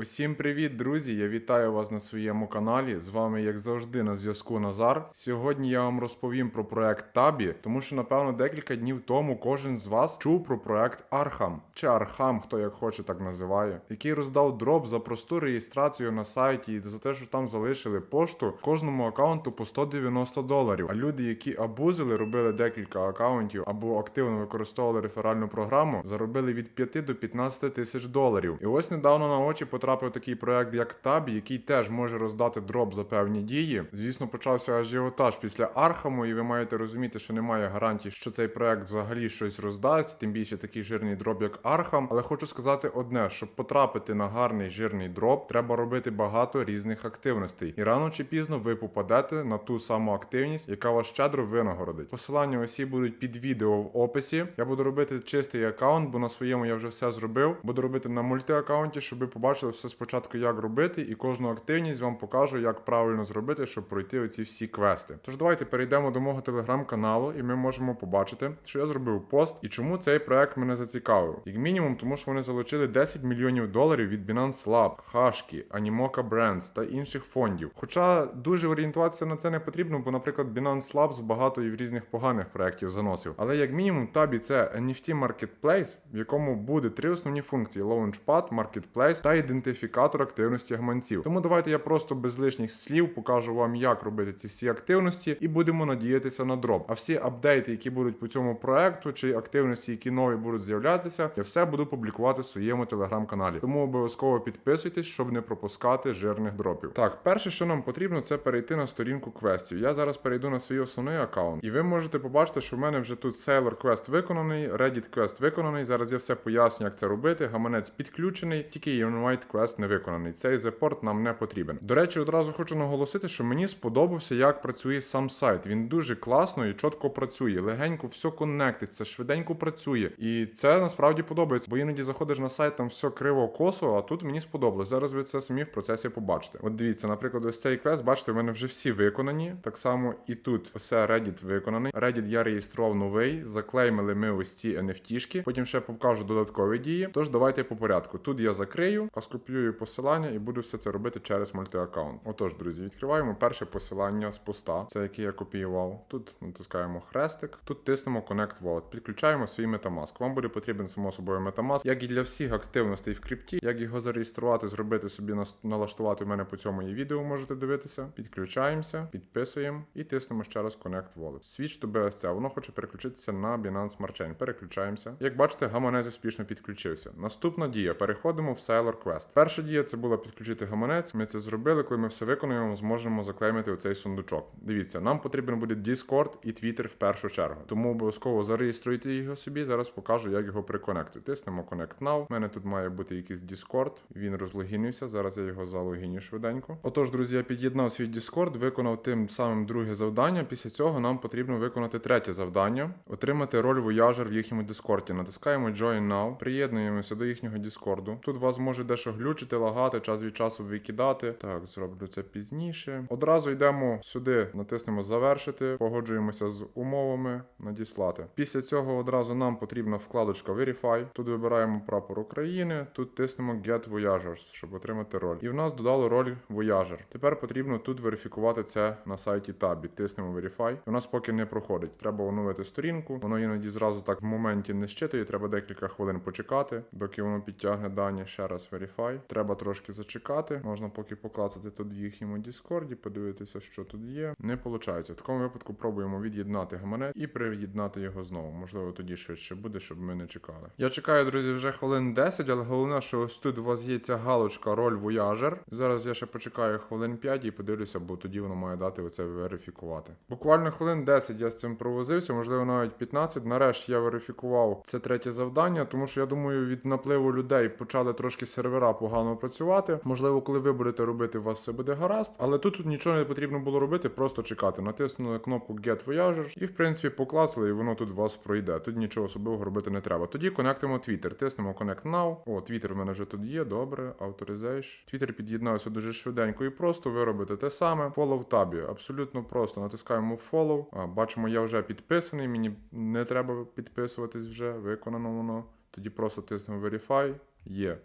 Усім привіт, друзі! Я вітаю вас на своєму каналі. З вами, як завжди, на зв'язку Назар. Сьогодні я вам розповім про проект Табі, тому що, напевно, декілька днів тому кожен з вас чув про проект Архам чи Архам, хто як хоче так називає, який роздав дроп за просту реєстрацію на сайті і за те, що там залишили пошту кожному аккаунту по 190 доларів. А люди, які абузили, робили декілька аккаунтів або активно використовували реферальну програму, заробили від 5 до 15 тисяч доларів. І ось недавно на очі потрапив такий проект, як Табі, який теж може роздати дроп за певні дії. Звісно, почався ажіотаж після Архаму, і ви маєте розуміти, що немає гарантій, що цей проект взагалі щось роздасть, тим більше такий жирний дроп, як Архам. Але хочу сказати одне: щоб потрапити на гарний жирний дроп, треба робити багато різних активностей. І рано чи пізно ви попадете на ту саму активність, яка вас щедро винагородить. Посилання усі будуть під відео в описі. Я буду робити чистий аккаунт, бо на своєму я вже все зробив. Буду робити на мультиаккаунті, щоб ви побачили все спочатку, як робити, і кожну активність вам покажу, як правильно зробити, щоб пройти оці всі квести. Тож давайте перейдемо до мого телеграм-каналу, і ми можемо побачити, що я зробив пост і чому цей проект мене зацікавив. Як мінімум, тому що вони залучили 10 мільйонів доларів від Binance Lab, Хашки, Animoca Brands та інших фондів. Хоча дуже орієнтуватися на це не потрібно, бо, наприклад, Binance Labs багато і в різних поганих проєктів заносив. Але як мінімум, табі це NFT Marketplace, в якому буде три основні функції: Launchpad, Marketplace та ідентифікатор активності гаманців. Тому давайте я просто без лишніх слів покажу вам, як робити ці всі активності, і будемо надіятися на дроп. А всі апдейти, які будуть по цьому проекту, чи активності, які нові будуть з'являтися, я все буду публікувати в своєму телеграм-каналі. Тому обов'язково підписуйтесь, щоб не пропускати жирних дропів. Так, перше, що нам потрібно, це перейти на сторінку квестів. Я зараз перейду на свій основний аккаунт, і ви можете побачити, що в мене вже тут Sailor Quest виконаний, Reddit Quest виконаний. Зараз я все поясню, як це робити. Гаманець підключений, тільки Invite Quest не виконаний. Цей зепорт нам не потрібен. До речі, одразу хочу наголосити, що мені сподобався, як працює сам сайт. Він дуже класно і чітко працює. Легенько все коннектиться, швиденько працює. І це насправді подобається, бо іноді заходиш на сайт, там все криво косо, а тут мені сподобалось. Зараз ви це самі в процесі побачите. От дивіться, наприклад, ось цей квест, бачите, в мене вже всі виконані. Так само і тут ось Reddit виконаний. Reddit я реєстрував новий, заклеймили ми ось ці NFT-шки. Потім ще покажу додаткові дії. Тож давайте по порядку. Тут я закрию, а скопіюю посилання і буду все це робити через мультиаккаунт. Отож, друзі, відкриваємо перше посилання з поста, це яке я копіював. Тут натискаємо хрестик, тут тиснемо Connect Wallet, підключаємо свій Metamask. Вам буде потрібен само собою Metamask, як і для всіх активностей в крипті, як його зареєструвати, зробити собі налаштувати в мене по цьому і відео можете дивитися. Підключаємося, підписуємо і тиснемо ще раз Connect Wallet. Switch to BSC, воно хоче переключитися на Binance Smart Chain. Переключаємося. Як бачите, гаманець успішно підключився. Наступна дія. Переходимо в Sailor Quest. Перша дія це була підключити гаманець. Ми це зробили. Коли ми все виконуємо, зможемо заклеймити оцей сундучок. Дивіться, нам потрібен буде Discord і Twitter в першу чергу. Тому обов'язково зареєструйте його собі. Зараз покажу, як його приконектити. Тиснемо Connect Now. У мене тут має бути якийсь Discord. Він розлогінився. Зараз я його залогіню швиденько. Отож, друзі, я під'єднав свій Discord, виконав тим самим друге завдання. Після цього нам потрібно виконати третє завдання: отримати роль вояжер в їхньому Discord. Натискаємо Join Now, приєднуємося до їхнього Discord. Тут вас може дещо глючити, лагати, час від часу викидати. Так, зроблю це пізніше. Одразу йдемо сюди, натиснемо завершити, погоджуємося з умовами, надіслати. Після цього одразу нам потрібна вкладочка Verify. Тут вибираємо прапор України, тут тиснемо Get Voyagers, щоб отримати роль. І в нас додало роль Voyager. Тепер потрібно тут верифікувати це на сайті Tabі. Тиснемо Verify. У нас поки не проходить. Треба оновити сторінку. Воно іноді зразу так в моменті не щитує. Треба декілька хвилин почекати, доки воно підтягне дані. Ще раз Verify. Треба трошки зачекати. Можна поки поклацати тут в їхньому Діскорді, подивитися, що тут є. Не виходить. В такому випадку пробуємо від'єднати гаманець і привід'єднати його знову. Можливо, тоді швидше буде, щоб ми не чекали. Я чекаю, друзі, вже хвилин 10, але головне, що ось тут у вас є ця галочка роль Voyager. Зараз я ще почекаю хвилин 5 і подивлюся, бо тоді воно має дати оце верифікувати. Буквально хвилин 10 я з цим провозився, можливо, навіть 15. Нарешті я верифікував це третє завдання, тому що я думаю, від напливу людей почали трошки сервера погано працювати. Можливо, коли ви будете робити, у вас все буде гаразд. Але тут, тут нічого не потрібно було робити, просто чекати. Натиснули кнопку Get Voyager і, в принципі, поклацали, і воно тут у вас пройде. Тут нічого особливого робити не треба. Тоді конектимо Twitter. Тиснемо Connect Now. О, Twitter в мене вже тут є. Добре, Authorization. Twitter під'єднався дуже швиденько і просто. Ви робите те саме. Follow в табі. Абсолютно просто. Натискаємо Follow. А, бачимо, я вже підписаний. Мені не треба підписуватись вже. Виконано воно. Тоді просто тиснемо Verify. Є.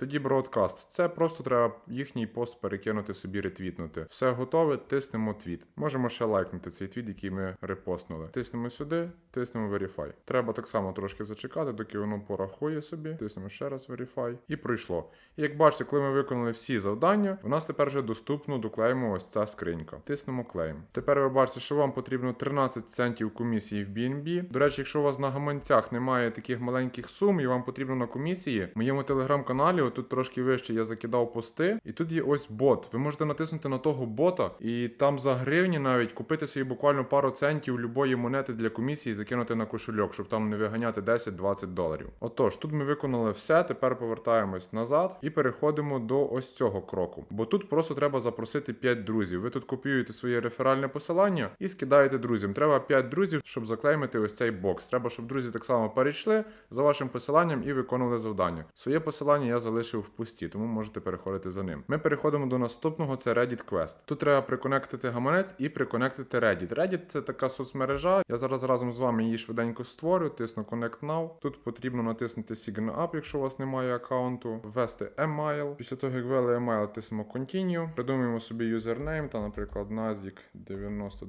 Тоді бродкаст. Це просто треба їхній пост перекинути собі, ретвітнути. Все готове, тиснемо твіт. Можемо ще лайкнути цей твіт, який ми репостнули. Тиснемо сюди, тиснемо Verify. Треба так само трошки зачекати, доки воно порахує собі. Тиснемо ще раз Verify. І пройшло. І як бачите, коли ми виконали всі завдання, у нас тепер вже доступно доклеїмо ось ця скринька. Тиснемо Claim. Тепер ви бачите, що вам потрібно 13 центів комісії в BNB. До речі, якщо у вас на гаманцях немає таких маленьких сум і вам потрібно на комісії, в моєму телеграм-каналі, отут трошки вище я закидав пости, і тут є ось бот. Ви можете натиснути на того бота, і там за гривні навіть купити собі буквально пару центів любої монети для комісії закинути на кошельок, щоб там не виганяти 10-20 доларів. Отож, тут ми виконали все. Тепер повертаємось назад і переходимо до ось цього кроку. Бо тут просто треба запросити 5 друзів. Ви тут копіюєте своє реферальне посилання і скидаєте друзям. Треба 5 друзів, щоб заклеймити ось цей бокс. Треба, щоб друзі так само перейшли за вашим посиланням і виконували завдання. Своє посилання я залишив в пусті, тому можете переходити за ним. Ми переходимо до наступного, це Reddit Quest. Тут треба приконектити гаманець і приконектити Reddit. Reddit це така соцмережа. Я зараз разом з вами її швиденько створю. Тисну Connect Now. Тут потрібно натиснути Sign Up, якщо у вас немає аккаунту, ввести email. Після того, як ввели email, тиснемо Continue. Придумуємо собі юзернейм, та, наприклад, Nazik 990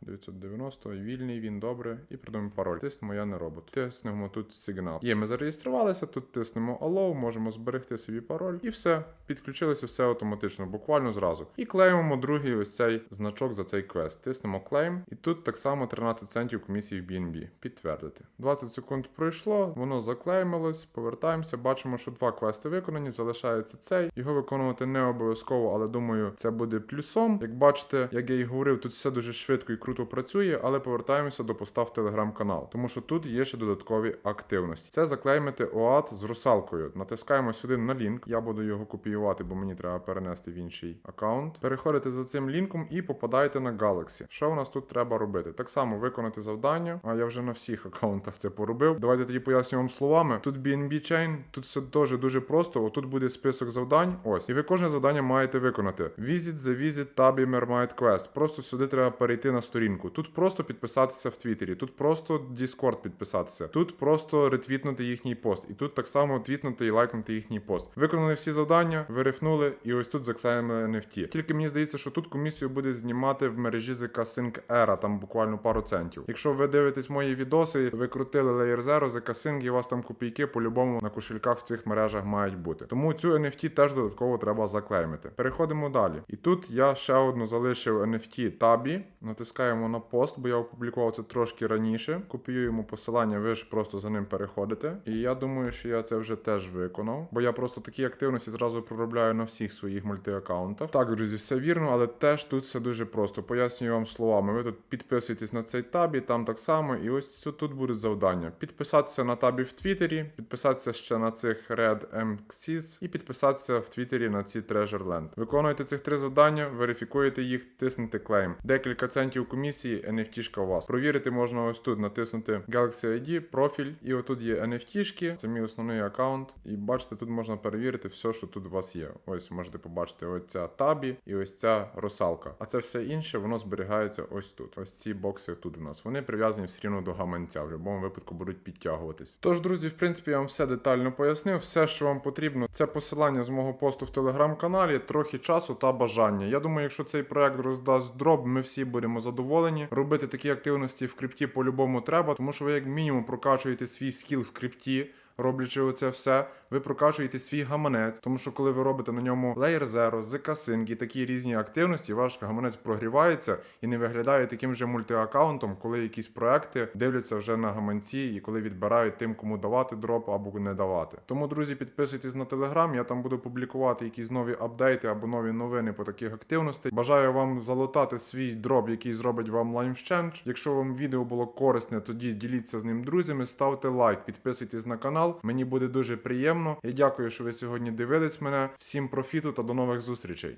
990, вільний він добре. І придумаємо пароль. Тиснемо я не робот. Тиснемо тут Sign. Є, ми зареєструвалися, тут тиснемо Allow, можемо зберегти собі пароль. І все. Підключилося все автоматично, буквально зразу. І клеїмо другий ось цей значок за цей квест. Тиснемо Claim. І тут так само 13 центів комісії в BNB. Підтвердити. 20 секунд пройшло, воно заклеймилось. Повертаємося, бачимо, що два квести виконані, залишається цей. Його виконувати не обов'язково, але думаю, це буде плюсом. Як бачите, як я і говорив, тут все дуже швидко і круто працює, але повертаємося до поста в телеграм-канал, тому що тут є ще додаткові активності. Це заклеймити OAT з русалкою. Натискаємо сюди на лінк. Я буду його копіювати, бо мені треба перенести в інший аккаунт. Переходите за цим лінком і попадаєте на Galaxy. Що у нас тут треба робити? Так само виконати завдання. А я вже на всіх аккаунтах це поробив. Давайте тоді поясню вам словами. Тут BNB Chain, тут все теж дуже просто. Отут буде список завдань. Ось. І ви кожне завдання маєте виконати. Visit the Visit Tabby Mermaid Quest. Просто сюди треба перейти на сторінку. Тут просто підписатися в Твіттері, тут просто Discord підписатися, тут просто ретвітнути їхній пост. І тут так само твітнути і лайкнути їхній пост. Виконали всі завдання, вирифнули, і ось тут заклеїли NFT. Тільки мені здається, що тут комісію буде знімати в мережі ZK Sync Era, там буквально пару центів. Якщо ви дивитесь мої відоси, ви крутили Layer Zero, ZK Sync, і у вас там копійки по-любому на кошельках в цих мережах мають бути. Тому цю NFT теж додатково треба заклеймити. Переходимо далі. І тут я ще одну залишив NFT табі. Натискаємо на пост, бо я опублікував це трошки раніше. Копіюємо посилання, ви ж просто за ним переходите. І я думаю, що я це вже теж виконав, бо я просто такі активності зразу проробляю на всіх своїх мультиаккаунтах. Так, друзі, все вірно, але теж тут все дуже просто. Пояснюю вам словами. Ви тут підписуєтесь на цей табі, там так само, і ось тут буде завдання: підписатися на табі в Твіттері, підписатися ще на цих Red MXs і підписатися в Твіттері на ці Treasure Land. Виконуєте цих три завдання, верифікуєте їх, тиснете клейм. Декілька центів комісії, NFT-шка у вас. Провірити можна ось тут натиснути Galaxy ID, профіль, і отут є NFT-шки, це мій основний аккаунт. І бачите, тут можна перевірити все, що тут у вас є. Ось можете побачити ось ця табі і ось ця русалка. А це все інше, воно зберігається ось тут. Ось ці бокси тут у нас. Вони прив'язані все рівно до гаманця. В будь-якому випадку будуть підтягуватись. Тож, друзі, в принципі, я вам все детально пояснив. Все, що вам потрібно, це посилання з мого посту в телеграм-каналі, трохи часу та бажання. Я думаю, якщо цей проект роздасть дроб, ми всі будемо задоволені. Робити такі активності в крипті по-любому треба, тому що ви як мінімум прокачуєте свій скіл в крипті. Роблячи оце все, ви прокачуєте свій гаманець, тому що коли ви робите на ньому Zero, ZK Sync і такі різні активності, ваш гаманець прогрівається і не виглядає таким же мультиаккаунтом, коли якісь проекти дивляться вже на гаманці і коли відбирають тим, кому давати дроп або не давати. Тому, друзі, підписуйтесь на телеграм, я там буду публікувати якісь нові апдейти або нові новини по таких активностей. Бажаю вам залутати свій дроп, який зробить вам LimeChange. Якщо вам відео було корисне, тоді діліться з ним друзями, ставте лайк, підписуйтесь на канал. Мені буде дуже приємно. Я дякую, що ви сьогодні дивились мене. Всім профіту та до нових зустрічей.